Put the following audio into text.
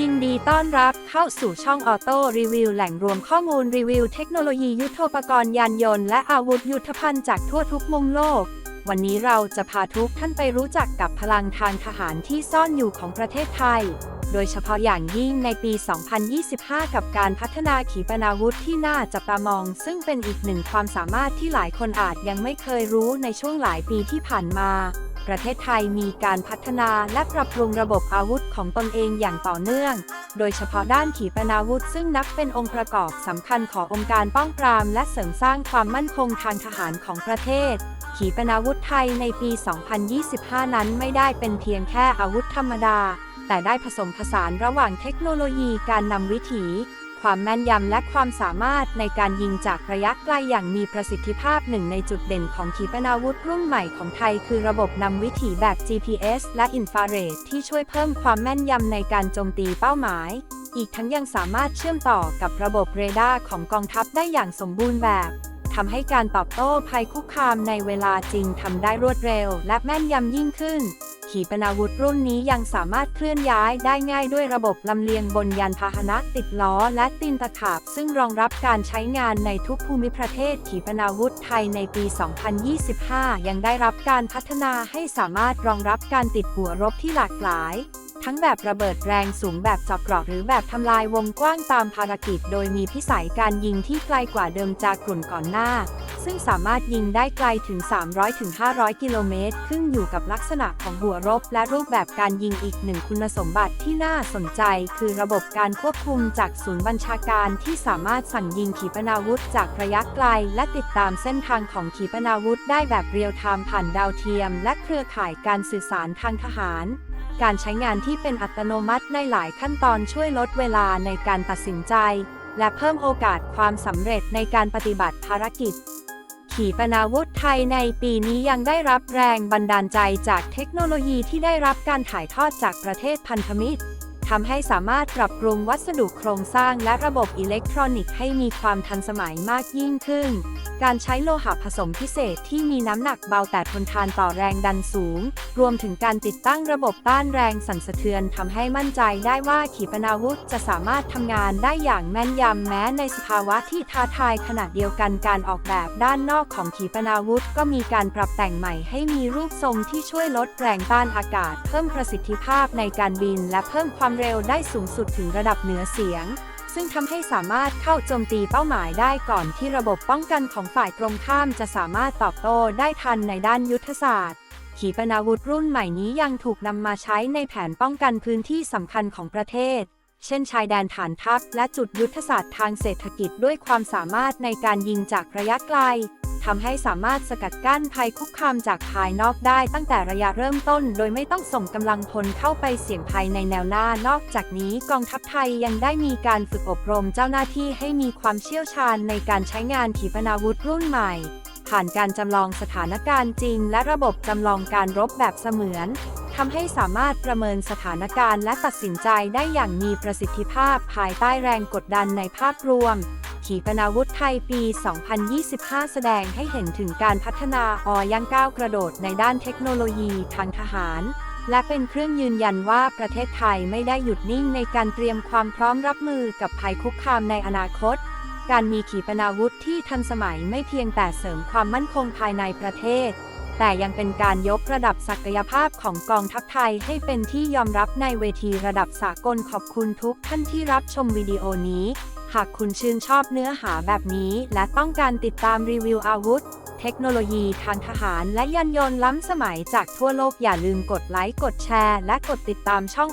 ยินดีต้อนรับเข้าสู่ช่องออโต้รีวิวแหล่งรวมข้อมูลรีวิวเทคโนโลยียุทโธปกรณ์ยานยนต์และอาวุธยุทธภัณฑ์จากทั่วทุกมุมโลก วันนี้เราจะพาทุกท่านไปรู้จักกับพลังทางทหารที่ซ่อนอยู่ของประเทศไทย โดยเฉพาะอย่างยิ่งในปี 2025 กับการพัฒนาขีปนาวุธที่น่าจับตามอง ซึ่งเป็นอีกหนึ่งความสามารถที่หลายคนอาจยังไม่เคยรู้ในช่วงหลายปีที่ผ่านมา ประเทศไทยมีการพัฒนาและปรับปรุงระบบอาวุธของตนเองอย่างต่อเนื่อง โดยเฉพาะด้านขีปนาวุธซึ่งนับเป็นองค์ประกอบสำคัญขององค์การป้องปราม และเสริมสร้างความมั่นคงทางทหารของประเทศ ขีปนาวุธไทยในปี 2025 นั้นไม่ได้เป็นเพียงแค่อาวุธธรรมดา แต่ได้ผสมผสานระหว่างเทคโนโลยีการนำวิถี ความแม่นยำและความสามารถในการยิงจากระยะไกลอย่างมีประสิทธิภาพหนึ่งในจุดเด่นของขีปนาวุธรุ่นใหม่ของไทย คือระบบนำวิถีแบบ GPS และอินฟราเรดที่ช่วยเพิ่มความแม่นยำในการโจมตีเป้าหมาย อีกทั้งยังสามารถเชื่อมต่อกับระบบเรดาร์ของกองทัพได้อย่างสมบูรณ์แบบ ทำให้การตอบโต้ภัยคุกคามในเวลาจริงทำได้รวดเร็ว และแม่นยำยิ่งขึ้น ขีปนาวุธรุ่นนี้ยังสามารถเคลื่อนย้ายได้ง่ายด้วยระบบลำเลียงบนยานพาหนะติดล้อ และตีนตะขาบ ซึ่งรองรับการใช้งานในทุกภูมิประเทศ ขีปนาวุธไทยในปี 2025 ยังได้รับการพัฒนาให้สามารถรองรับการติดหัวรบที่หลากหลาย ทั้งแบบระเบิดแรงสูงแบบจาะเกราะหรือแบบทำลายวงกว้างตามภารกิจ โดยมีพิสัยการยิงที่ไกลกว่าเดิมจากกลุ่นก่อนหน้า ซึ่งสามารถยิงได้ไกลถึง 300-500 กิโลเมตร ขึ้นอยู่กับลักษณะของหัวรบ และรูปแบบการยิงอีกหนึ่งคุณสมบัติที่น่าสนใจ คือระบบการควบคุมจากศูนย์บัญชาการที่สามารถสั่งยิงขีปนาวุธ จากระยะไกล และติดตามเส้นทางของขีปนาวุธ ได้แบบเรียลไทม์ผ่านดาวเทียม และเครือข่ายการสื่อสารทางทหาร การใช้งานที่เป็นอัตโนมัติในหลายขั้นตอนช่วยลดเวลาในการตัดสินใจ และเพิ่มโอกาสความสำเร็จในการปฏิบัติภารกิจ ขีปนาวุธไทยในปีนี้ยังได้รับแรงบันดาลใจจากเทคโนโลยีที่ได้รับการถ่ายทอดจากประเทศพันธมิตร ทำให้สามารถปรับปรุงวัสดุโครงสร้างและระบบอิเล็กทรอนิกส์ให้มีความทันสมัยมากยิ่งขึ้น การใช้โลหะผสมพิเศษที่มีน้ำหนักเบาแต่ทนทานต่อแรงดันสูง รวมถึงการติดตั้งระบบต้านแรงสั่นสะเทือนทำให้มั่นใจได้ว่าขีปนาวุธจะสามารถทำงานได้อย่างแม่นยำแม้ในสภาวะที่ท้าทายขณะเดียวกันการออกแบบด้านนอกของขีปนาวุธ ก็มีการปรับแต่งใหม่ให้มีรูปทรงที่ช่วยลดแรงต้านอากาศ เพิ่มประสิทธิภาพในการบินและเพิ่มความเร็วได้สูงสุดถึงระดับเหนือเสียง ซึ่งทำให้สามารถเข้าโจมตีเป้าหมายได้ก่อนที่ระบบป้องกันของฝ่ายตรงข้ามจะสามารถตอบโต้ได้ทันในด้านยุทธศาสตร์ ขีปนาวุธรุ่นใหม่นี้ยังถูกนำมาใช้ในแผนป้องกันพื้นที่สำคัญของประเทศ เช่นชายแดนฐานทัพและจุดยุทธศาสตร์ทางเศรษฐกิจด้วยความสามารถในการยิงจากระยะไกล ทำให้สามารถสกัดกั้นภัยคุกคามจากภายนอกได้ตั้งแต่ระยะเริ่มต้น โดยไม่ต้องส่งกำลังพลเข้าไปเสี่ยงภัยในแนวหน้านอกจากนี้กองทัพไทยยังได้มีการฝึกอบรมเจ้าหน้าที่ให้มีความเชี่ยวชาญในการใช้งานขีปนาวุธรุ่นใหม่ ผ่านการจำลองสถานการณ์จริง และระบบจำลองการรบแบบเสมือนทำให้สามารถประเมินสถานการณ์และตัดสินใจได้อย่างมีประสิทธิภาพภายใต้แรงกดดันในภาพรวม ขีปนาวุธไทยปี 2025 แสดงให้เห็นถึงการพัฒนาออยังก้าวกระโดดในด้านเทคโนโลยีทางทหาร และเป็นเครื่องยืนยันว่าประเทศไทยไม่ได้หยุดนิ่งในการเตรียมความพร้อมรับมือกับภัยคุกคามในอนาคต การมีขีปนาวุธที่ทันสมัยไม่เพียงแต่เสริมความมั่นคงภายในประเทศแต่ยังเป็นการยกระดับศักยภาพของกองทัพไทยให้เป็นที่ยอมรับในเวทีระดับสากลขอบคุณทุกท่านที่รับชมวิดีโอนี้ หากคุณชื่นชอบเนื้อหาแบบนี้และต้องการติดตามรีวิวอาวุธ เทคโนโลยีทางทหารและยานยนต์ล้ำสมัยจากทั่วโลกอย่าลืมกดไลค์กดแชร์และกดติดตามช่อง